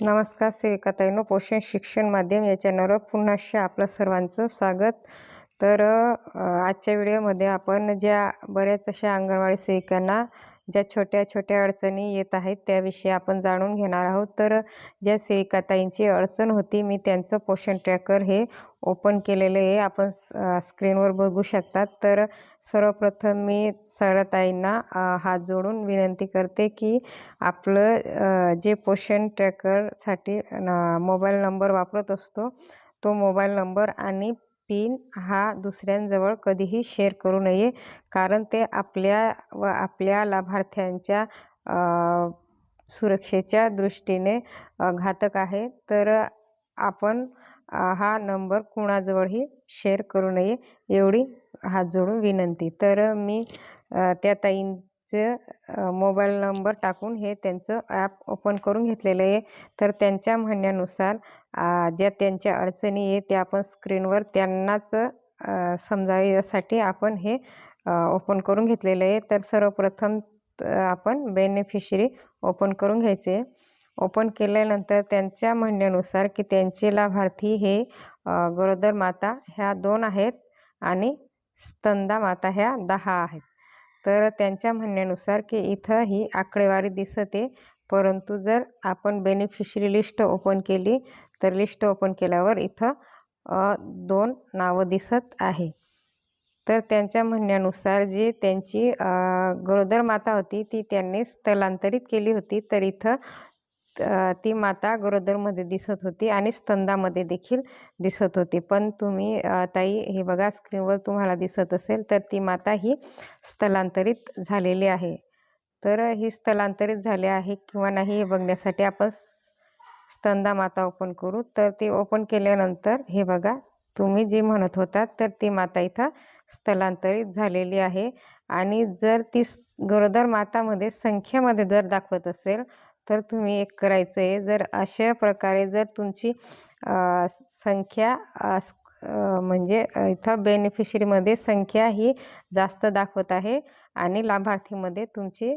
नमस्कार सेविकाताईनो पोषण शिक्षण माध्यम या चॅनलवर पुन्हा आपलं सर्वांचं स्वागत. तर आजच्या व्हिडिओमध्ये आपण ज्या बऱ्याच अशा अंगणवाडी सेविकांना ज्या छोट्या छोट्या अडचणी येत आहेत त्याविषयी आपण जाणून घेणार आहोत. तर ज्या सेविकाताईंची अडचण होती मी त्यांचं पोषण ट्रॅकर हे ओपन केलेलं आहे. आपण स्क्रीनवर बघू शकतात. तर सर्वप्रथम मी सरताईंना हात जोडून विनंती करते की आपलं जे पोषण ट्रॅकरसाठी मोबाईल नंबर वापरत असतो तो मोबाईल नंबर आणि पिन हा दुसऱ्यांजवळ कधीही शेअर करू नये. कारण ते आपल्या व आपल्या लाभार्थ्यांच्या सुरक्षेच्या दृष्टीने घातक आहे. तर आपण हा नंबर कुणाजवळही शेअर करू नये एवढी हात जोडून विनंती. तर मी त्या ताईं चे मोबाईल नंबर टाकून हे त्यांचं ॲप ओपन करून घेतलेलं आहे. तर त्यांच्या म्हणण्यानुसार ज्या त्यांच्या अडचणी आहे त्या आपण स्क्रीनवर त्यांनाच अ, यासाठी आपण हे ओपन करून घेतलेलं आहे. तर सर्वप्रथम आपण बेनिफिशरी ओपन करून घ्यायचे. ओपन केल्यानंतर त्यांच्या म्हणण्यानुसार की त्यांचे लाभार्थी हे गरोदर माता ह्या दोन आहेत आणि स्तंदा माता ह्या दहा आहेत. तर त्यांच्या म्हणण्यानुसार की इथं ही आकडेवारी दिसते. परंतु जर आपण बेनिफिशरी लिस्ट ओपन केली तर लिस्ट ओपन केल्यावर इथं दोन नावं दिसत आहे. तर त्यांच्या म्हणण्यानुसार जी त्यांची गरोदर माता होती ती त्यांनी स्थलांतरित केली होती. तर इथं ती माता गरोदरमध्ये दिसत होती आणि स्तंदामध्ये देखील दिसत होती. पण तुम्ही ताई हे बघा स्क्रीनवर तुम्हाला दिसत असेल तर ती माता ही स्थलांतरित झालेली आहे. तर ही स्थलांतरित झाली आहे किंवा नाही हे बघण्यासाठी आपण स्तंदा माता ओपन करू. तर ती ओपन केल्यानंतर हे बघा तुम्ही जी म्हणत होता तर ती माता इथं स्थलांतरित झालेली आहे. आणि जर ती गरोदर मातामध्ये संख्येमध्ये जर दाखवत असेल तर तुम्ही एक करायचं आहे जर अशा प्रकारे जर तुमची संख्या म्हणजे इथं बेनिफिशरीमध्ये संख्या ही जास्त दाखवत आहे आणि लाभार्थीमध्ये तुमची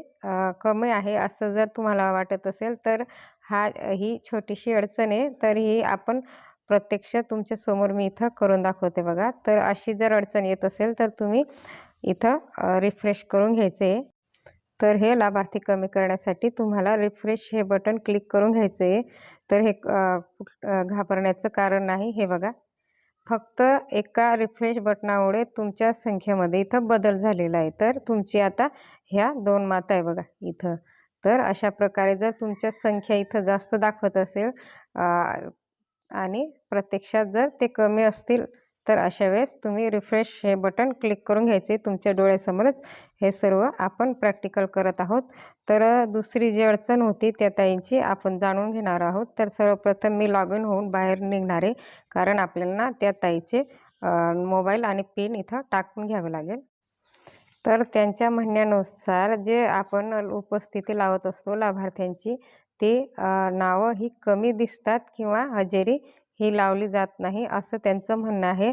कमी आहे असं जर तुम्हाला वाटत असेल तर हा ही छोटीशी अडचण आहे तर ही आपण प्रत्यक्ष तुमच्यासमोर मी इथं करून दाखवते बघा. तर अशी जर अडचण येत असेल तर तुम्ही इथं रिफ्रेश करून घ्यायचं. आहे तर हे लाभार्थी कमी करण्यासाठी तुम्हाला रिफ्रेश हे बटन क्लिक करून घ्यायचं आहे. तर हे घाबरण्याचं कारण नाही. हे बघा. फक्त एका रिफ्रेश बटनामुळे तुमच्या संख्येमध्ये इथं बदल झालेला आहे. तर तुमची आता ह्या दोन माता आहे बघा इथं. तर अशा प्रकारे जर तुमच्या संख्या इथं जास्त दाखवत असेल आणि प्रत्यक्षात जर ते कमी असतील तर अशा वेळेस तुम्ही रिफ्रेश हे बटन क्लिक करून घ्यायचे. तुमच्या डोळ्यासमोरच हे सर्व आपण प्रॅक्टिकल करत आहोत. तर दुसरी जी अडचण होती त्या ताईंची आपण जाणून घेणार आहोत. तर सर्वप्रथम मी लॉग इन होऊन बाहेर निघणार. आहे कारण आपल्याला त्या ताईचे मोबाईल आणि पिन इथं टाकून घ्यावे लागेल. तर त्यांच्या म्हणण्यानुसार जे आपण उपस्थिती लावत असतो लाभार्थ्यांची ते नावं ही कमी दिसतात किंवा हजेरी ही लावली जात नाही असं त्यांचं म्हणणं आहे.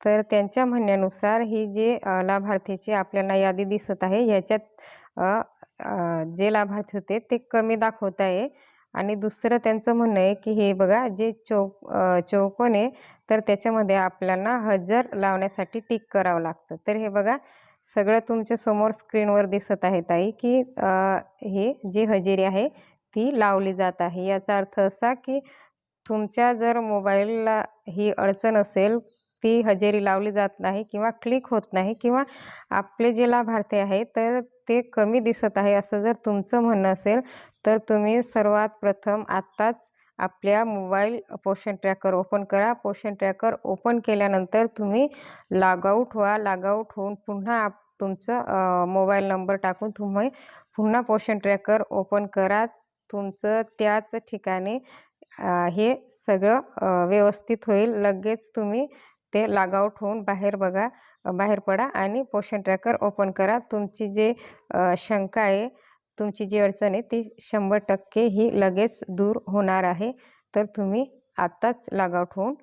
तर त्यांच्या म्हणण्यानुसार ही जे लाभार्थीची आपल्याला यादी दिसत आहे ह्याच्यात जे लाभार्थी होते ते कमी दाखवत आहे. आणि दुसरं त्यांचं म्हणणं आहे की हे बघा जे चौक चौकोन आहे तर त्याच्यामध्ये आपल्याला हजर लावण्यासाठी टिक करावं लागतं. तर हे बघा सगळं तुमच्यासमोर स्क्रीनवर दिसत आहे ताई की हे जी हजेरी आहे ती लावली जात आहे. याचा अर्थ असा की तुमच्या जर मोबाईलला ही अडचण असेल ती हजेरी लावली जात नाही किंवा क्लिक होत नाही किंवा आपले जे लाभार्थी आहे तर ते कमी दिसत आहे असं जर तुमचं म्हणणं असेल तर तुम्ही सर्वात प्रथम आत्ताच आपल्या मोबाईल पोषण ट्रॅकर ओपन करा. पोषण ट्रॅकर ओपन केल्यानंतर तुम्ही लॉगआउट व्हा. लॉगआउट होऊन पुन्हा आप तुमचं मोबाईल नंबर टाकून तुम्ही पुन्हा पोषण ट्रॅकर ओपन करा. तुमचं त्याच ठिकाणी हे सगळं व्यवस्थित होईल. लगेच तुम्ही ते लागआउट होऊन बाहेर बघा बाहेर पडा आणि पोषण ट्रॅकर ओपन करा. तुमची जे शंका आहे तुमची जी अडचण आहे ती शंभर टक्के ही लगेच दूर होणार आहे. तर तुम्ही आत्ताच लागआउट होऊन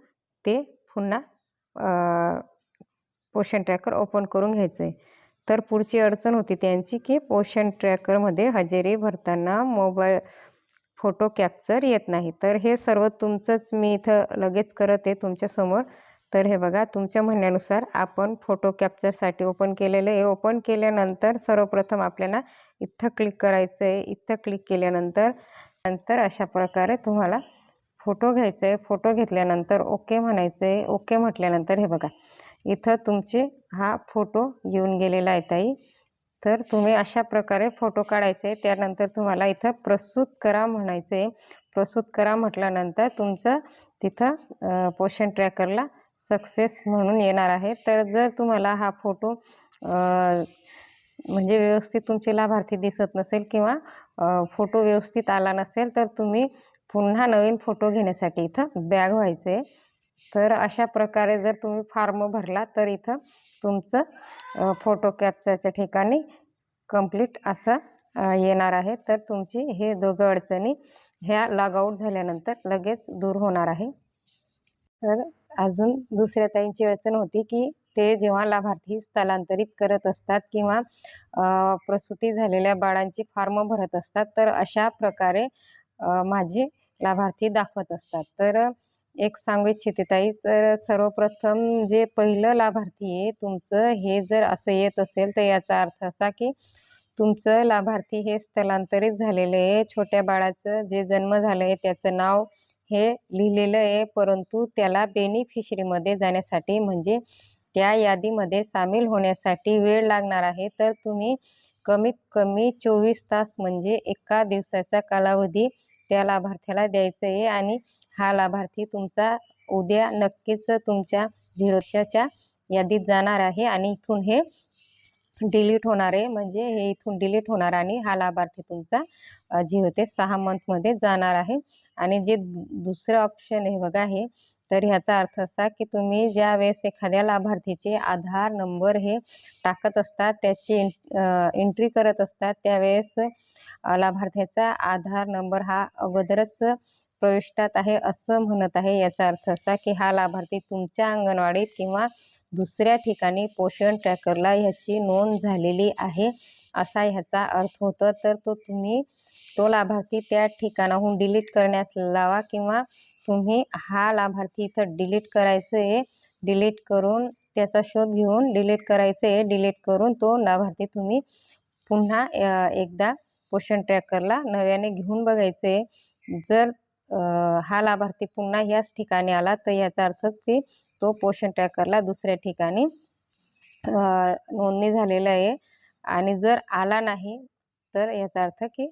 ते पुन्हा पोषण ट्रॅकर ओपन करून घ्यायचं आहे तर पुढची अडचण होती त्यांची की पोषण ट्रॅकरमध्ये हजेरी भरताना मोबाईल फोटो कॅप्चर येत नाही. तर हे सर्व तुमचंच मी इथं लगेच करत आहे तुमच्यासमोर तर हे बघा तुमच्या म्हणण्यानुसार आपण फोटो कॅप्चरसाठी ओपन केलेलं आहे. ओपन केल्यानंतर सर्वप्रथम आपल्याला इथं क्लिक करायचं आहे इथं क्लिक केल्यानंतर नंतर अशा प्रकारे तुम्हाला फोटो घ्यायचा आहे फोटो घेतल्यानंतर ओके म्हणायचं आहे ओके म्हटल्यानंतर हे बघा इथं तुमचे हा फोटो येऊन गेलेला आहे ताई. तर तुम्ही अशा प्रकारे फोटो काढायचे त्यानंतर तुम्हाला इथं प्रस्तुत करा म्हणायचे. प्रस्तुत करा म्हटल्यानंतर तुमचं तिथं पोषण ट्रॅकरला सक्सेस म्हणून येणार आहे. तर जर तुम्हाला हा फोटो म्हणजे व्यवस्थित तुमचे लाभार्थी दिसत नसेल किंवा फोटो व्यवस्थित आला नसेल तर तुम्ही पुन्हा नवीन फोटो घेण्यासाठी इथं बॅग व्हायचे. तर अशा प्रकारे जर तुम्ही फॉर्म भरला तर इथं तुमचं फोटो कॅप्चरच्या ठिकाणी कंप्लीट असं येणार आहे. तर तुमची हे दोघं अडचणी ह्या लॉगआउट झाल्यानंतर लगेच दूर होणार आहे. तर अजून दुसऱ्या ताईंची अडचण होती की ते जेव्हा लाभार्थी स्थलांतरित करत असतात किंवा प्रसूती झालेल्या बाळांची फॉर्म भरत असतात तर अशा प्रकारे माझे लाभार्थी दाखवत असतात. तर एक सांगू इच्छिते ताई. तर सर्वप्रथम जे पहिलं लाभार्थी आहे तुमचं हे जर असं येत असेल तर याचा अर्थ असा की तुमचं लाभार्थी हे स्थलांतरित झालेलं आहे. छोट्या बाळाचं जे जन्म झालं आहे त्याचं नाव हे लिहिलेलं आहे. परंतु त्याला बेनिफिशरीमध्ये जाण्यासाठी म्हणजे त्या यादीमध्ये सामील होण्यासाठी वेळ लागणार आहे. तर तुम्ही कमीत कमी चोवीस तास म्हणजे एका दिवसाचा कालावधी त्या लाभार्थ्याला द्यायचं आहे आणि हा लाभार्थी तुमचा उद्या नक्कीच तुमच्या झिरोशाच्या यादीत जाणार आहे आणि इथून हे डिलीट होणार आहे. म्हणजे हे इथून डिलीट होणार आणि हा लाभार्थी तुमचा झिरो ते सहा मंथमध्ये जाणार आहे. आणि जे दुसरं ऑप्शन आहे बघा हे तर ह्याचा अर्थ असा की तुम्ही ज्या वेळेस एखाद्या लाभार्थीचे आधार नंबर हे टाकत असतात त्याची एंट्री करत असतात त्यावेळेस लाभार्थ्याचा आधार नंबर हा अगोदरच प्रविष्टात आहे असं म्हणत आहे. याचा अर्थ असा की हा लाभार्थी तुमच्या अंगणवाडीत किंवा दुसऱ्या ठिकाणी पोषण ट्रॅकरला ह्याची नोंद झालेली आहे असा ह्याचा अर्थ होतो. तर तो तुम्ही तो लाभार्थी त्या ठिकाणाहून डिलीट करण्यास लावा किंवा तुम्ही हा लाभार्थी इथं डिलीट करायचं आहे डिलीट करून त्याचा शोध घेऊन डिलीट करायचं आहे डिलीट करून तो लाभार्थी तुम्ही पुन्हा एकदा पोषण ट्रॅकरला नव्याने घेऊन बघायचं. आहे जर हा लाभार्थी पुन्हा याच ठिकाणी आला तर याचा अर्थ की तो पोषण ट्रॅकरला दुसऱ्या ठिकाणी नोंदणी झालेलं आहे. आणि जर आला नाही तर याचा अर्थ की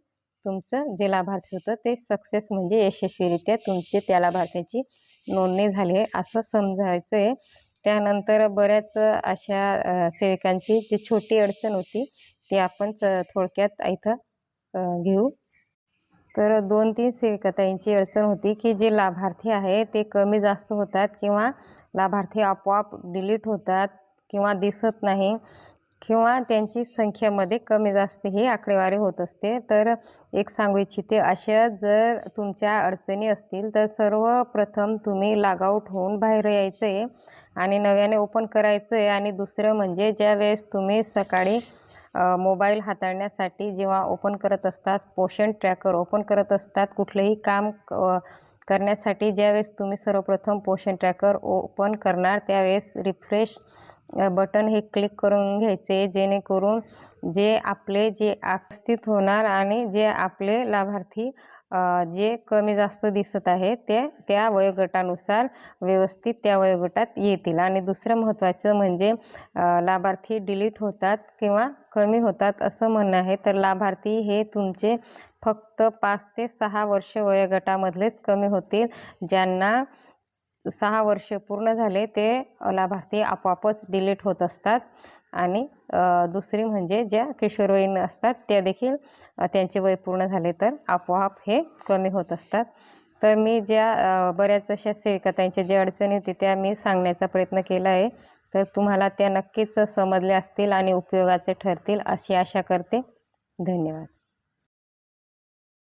तुमचं जे लाभार्थी होतं ते सक्सेस म्हणजे यशस्वीरित्या तुमचे त्या लाभार्थ्याची नोंदणी झाली आहे असं समजायचं आहे त्यानंतर बऱ्याच अशा सेविकांची जी छोटी अडचण होती ती आपण थोडक्यात इथं घेऊ. तर दोन तीन सेविकाताईंची अडचण होती की जे लाभार्थी आहे ते कमी जास्त होतात किंवा लाभार्थी आपोआप डिलीट होतात किंवा दिसत नाही किंवा त्यांची संख्येमध्ये कमी जास्त ही आकडेवारी होत असते. तर एक सांगू इच्छिते अशा जर तुमच्या अडचणी असतील तर सर्वप्रथम तुम्ही लागआउट होऊन बाहेर यायचं आहे आणि नव्याने ओपन करायचं आहे आणि दुसरं म्हणजे ज्या वेळेस तुम्ही सकाळी मोबाईल हाताळण्यासाठी जेव्हा ओपन करत असतात पोषण ट्रॅकर ओपन करत असतात कुठलंही काम करण्यासाठी ज्यावेळेस तुम्ही सर्वप्रथम पोषण ट्रॅकर ओपन करणार त्यावेळेस रिफ्रेश बटन हे क्लिक करून घ्यायचे जेणेकरून जे आपले जे आस्थित होणार आणि जे आपले लाभार्थी जे कमी जास्त दिसत आहे ते त्या वयोगटानुसार व्यवस्थित त्या वयोगटात येतील. आणि दुसरं महत्त्वाचं म्हणजे लाभार्थी डिलीट होतात किंवा कमी होतात असं म्हणणं आहे तर लाभार्थी हे तुमचे फक्त पाच ते सहा वर्ष वयोगटामधलेच कमी होतील. ज्यांना सहा वर्ष पूर्ण झाले ते लाभार्थी आपोआपच डिलीट होत असतात. आणि दुसरी म्हणजे ज्या किशोरवयीन असतात त्या देखील त्यांचे वय पूर्ण झाले तर आपोआप हे कमी होत असतात. तर मी ज्या बऱ्याच अशा सेविकातांच्या ज्या अडचणी होती त्या मी सांगण्याचा प्रयत्न केला आहे. तर तुम्हाला त्या नक्कीच समजल्या असतील आणि उपयोगाचे ठरतील अशी आशा करते. धन्यवाद.